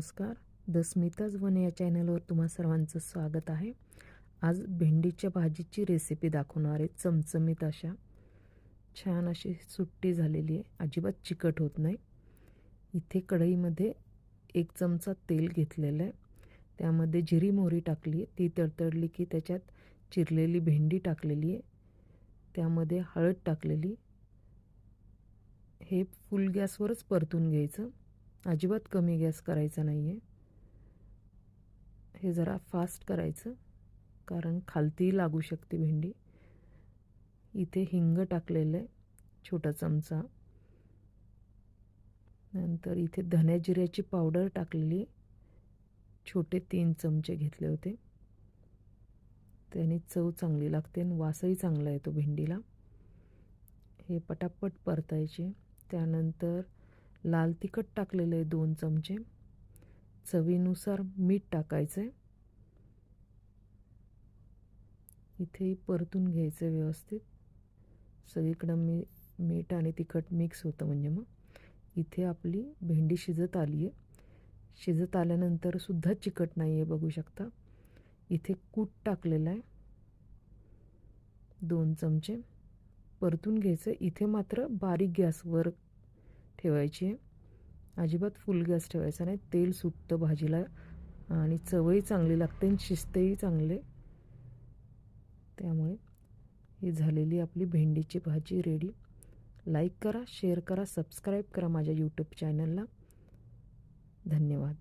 नमस्कार. The Smita's one या चॅनलवर तुम्हा सर्वांचं स्वागत आहे. आज भेंडीच्या भाजीची रेसिपी दाखवणार आहे. चमचमीत अशा. छान अशी सुट्टी झालेली आहे. अजिबात चिकट होत नाही. इथे कढईमध्ये एक चमचा तेल घेतलेलं आहे. त्यामध्ये जिरी मोहरी टाकली आहे. ती तडतडली की त्याच्यात चिरलेली भेंडी टाकलेली आहे. त्यामध्ये हळद टाकलेली हे फुल गॅसवरच परतून घ्यायचं. अजिबात कमी गॅस करायचा नाही आहे हे जरा फास्ट करायचं कारण खालती लागू शकते भेंडी. इथे हिंग टाकलेलं आहे छोटा चमचा. नंतर इथे धन्या जिऱ्याची पावडर टाकलेली छोटे तीन चमचे घेतले होते. त्याने चव चांगली लागते आणि वासही चांगला येतो भेंडीला. हे पटापट परतायचे. त्यानंतर लाल तिखट टाकलेलं आहे दोन चमचे. चवीनुसार मीठ टाकायचं. आहे इथे परतून घ्यायचं आहे व्यवस्थित. सगळीकडं मी मीठ आणि तिखट मिक्स होतं म्हणजे मग. इथे आपली भेंडी शिजत आली आहे शिजत आल्यानंतर सुद्धा चिकट नाही आहे बघू शकता. इथे कूट टाकलेलं आहे दोन चमचे. परतून घ्यायचं. इथे मात्र बारीक गॅसवर ठेवायची. अजिबात फुल गॅस ठेवायचा नाही. तेल सुटतं भाजीला आणि चवही चांगली लागते आणि शिजतेही चांगले. त्यामुळे ही झालेली आपली भेंडीची भाजी रेडी. लाईक करा शेअर करा सबस्क्राईब करा माझ्या यूट्यूब चॅनलला धन्यवाद.